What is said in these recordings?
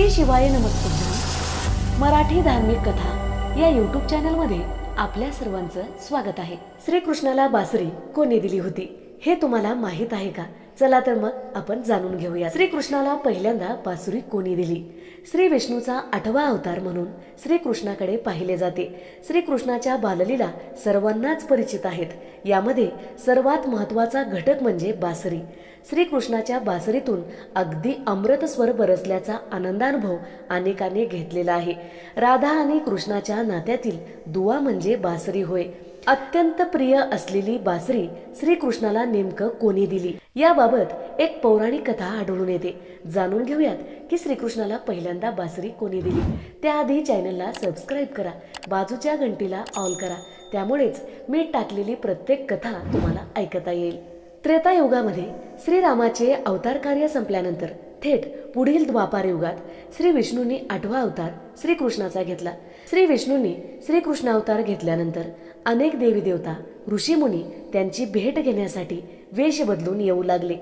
श्री शिवाय नमस्कार मराठी धार्मिक कथा या यूट्यूब चॅनलमध्ये आपल्या सर्वांचं स्वागत आहे. श्रीकृष्णाला बासरी कोणी दिली होती? हे तुम्हाला माहीत आहे का? चला तर मग आपण जाणून घेऊया. श्रीकृष्णाला पहिल्यांदा बासुरी कोणी दिली? श्री विष्णूचा आठवा अवतार म्हणून श्रीकृष्णाकडे पाहिले जाते. श्रीकृष्णाच्या बाललीला सर्वांनाच परिचित आहेत. यामध्ये सर्वात महत्त्वाचा घटक म्हणजे बासरी. श्रीकृष्णाच्या बासरीतून अगदी अमृत स्वर बरसल्याचा आनंदानुभव अनेकांनी घेतलेला आहे. राधा आणि कृष्णाच्या नात्यातील दुवा म्हणजे बासरी होय. अत्यंत प्रिय असलेली बासरी श्रीकृष्णाला नेमकं कोणी दिली? याबाबत एक पौराणिक कथा आढळून येते. जाणून घेऊयात की श्रीकृष्णाला पहिल्यांदा बासरी कोणी दिली? त्याआधी चॅनलला सबस्क्राईब करा बाजूच्या घंटीला ऑल करा. त्यामुळेच मी टाकलेली प्रत्येक कथा तुम्हाला ऐकता येईल. त्रेतायुगामध्ये श्रीरामाचे अवतार कार्य संपल्यानंतर थेट पुढील द्वापार युगात श्री विष्णूंनी आठवा अवतार श्रीकृष्णाचा घेतला. श्री विष्णूंनी श्रीकृष्ण अवतार घेतल्यानंतर अनेक देवी देवता ऋषीमुनी त्यांची भेट घेण्यासाठी वेश बदलून येऊ लागले.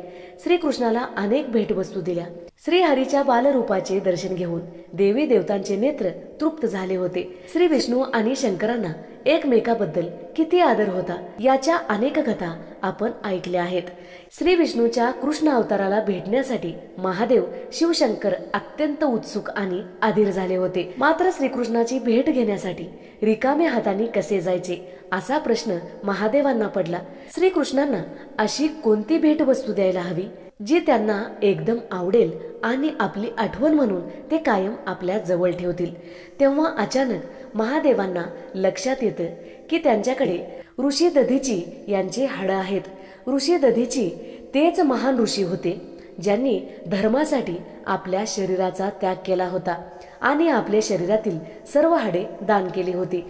श्रीकृष्णाला अनेक भेटवस्तू दिल्या. श्रीहरीच्या बालरूपाचे दर्शन घेऊन देवी देवतांचे नेत्र तृप्त झाले होते. श्री विष्णू आणि शंकरांना एकमेकाबद्दल किती आदर होता याच्या अनेक कथा आपण ऐकल्या आहेत. श्री विष्णूच्या कृष्ण अवताराला भेटण्यासाठी महादेव शिवशंकर अत्यंत उत्सुक आणि अधीर झाले होते. मात्र श्रीकृष्णाची भेट घेण्यासाठी रिकाम्या हाताने कसे जायचे असा प्रश्न महादेवांना पडला. श्रीकृष्णांना अशी कोणती भेटवस्तू द्यायला हवी जी त्यांना एकदम आवडेल आणि आपली आठवण म्हणून ते कायम आपल्या जवळ ठेवतील? तेव्हा अचानक महादेवांना लक्षात येतं की त्यांच्याकडे ऋषी दधीची यांची हाडं आहेत. ऋषी दधीची तेच महान ऋषी होते. ज्यांनी धर्मासाठी आपल्या शरीराचा त्याग केला होता आणि आपल्या शरीरातील सर्व हाडे दान केली होती.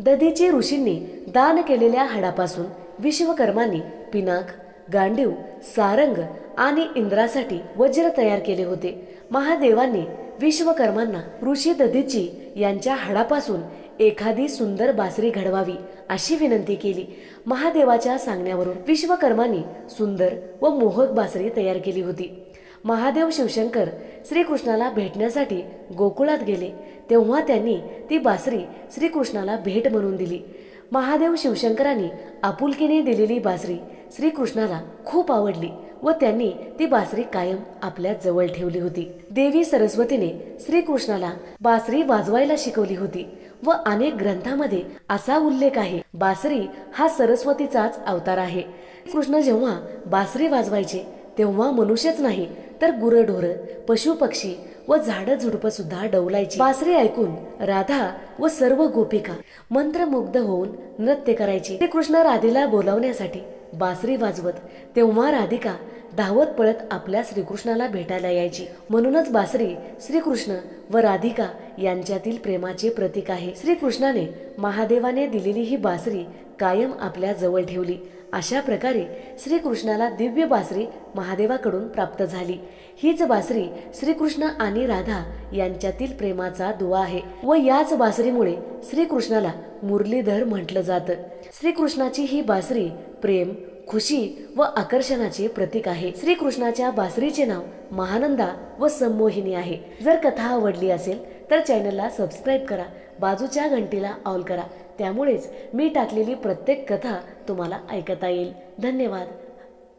दधीची ऋषींनी दान केलेल्या हाडापासून विश्वकर्मांनी पिनाक गांडीव सारंग आणि इंद्रासाठी वज्र तयार केले होते. महादेवांनी विश्वकर्मांना ऋषी दधीची यांच्या हाडापासून एखादी सुंदर बासरी घडवावी अशी विनंती केली. महादेवाच्या सांगण्यावरून विश्वकर्मांनी सुंदर व मोहक बासरी तयार केली होती. महादेव शिवशंकर श्रीकृष्णाला भेटण्यासाठी गोकुळात गेले. तेव्हा त्यांनी ती बासरी श्रीकृष्णाला भेट म्हणून दिली. महादेव शिवशंकरांनी आपुलकीने दिलेली बासरी श्रीकृष्णाला खूप आवडली. व त्यांनी ती बासरी कायम आपल्या जवळ ठेवली होती. देवी सरस्वतीने श्रीकृष्णाला बासरी वाजवायला शिकवली होती व अनेक ग्रंथामध्ये असा उल्लेख आहे बासरी हा सरस्वतीचाच अवतार आहे. कृष्ण जेव्हा बासरी वाजवायचे तेव्हा मनुष्यच नाही तर गुरढोर पशुपक्षी व झाडं झुडपं सुद्धा डवलायची. बासरी ऐकून राधा व सर्व गोपिका मंत्रमुग्ध होऊन नृत्य करायची. ते कृष्ण राधेला बोलावण्यासाठी बासरी वाजवत तेव्हा राधिका धावत पळत आपल्या श्रीकृष्णाला भेटायला यायची. म्हणूनच बासरी श्रीकृष्ण व राधिका यांच्यातील प्रेमाचे प्रतीक आहे. श्रीकृष्णाने महादेवाने दिलेली ही बासरी कायम आपल्या जवळ ठेवली. अशा प्रकारे श्रीकृष्णाला दिव्य बासरी महादेवाकडून प्राप्त झाली. हीच बासरी श्रीकृष्ण आणि राधा यांच्यातील प्रेमाचा दुवा आहे व याच बासरीमुळे श्रीकृष्णाला मुरलीधर म्हटलं जातं. श्रीकृष्णाची ही बासरी प्रेम खुशी व आकर्षणाचे प्रतीक आहे. श्रीकृष्णाच्या बासरीचे नाव महानंदा व संमोहिनी आहे. जर कथा आवडली असेल तर चॅनलला सबस्क्राईब करा बाजूच्या घंटीला ऑल करा. त्यामुळेच मी टाकलेली प्रत्येक कथा तुम्हाला ऐकता येईल. धन्यवाद.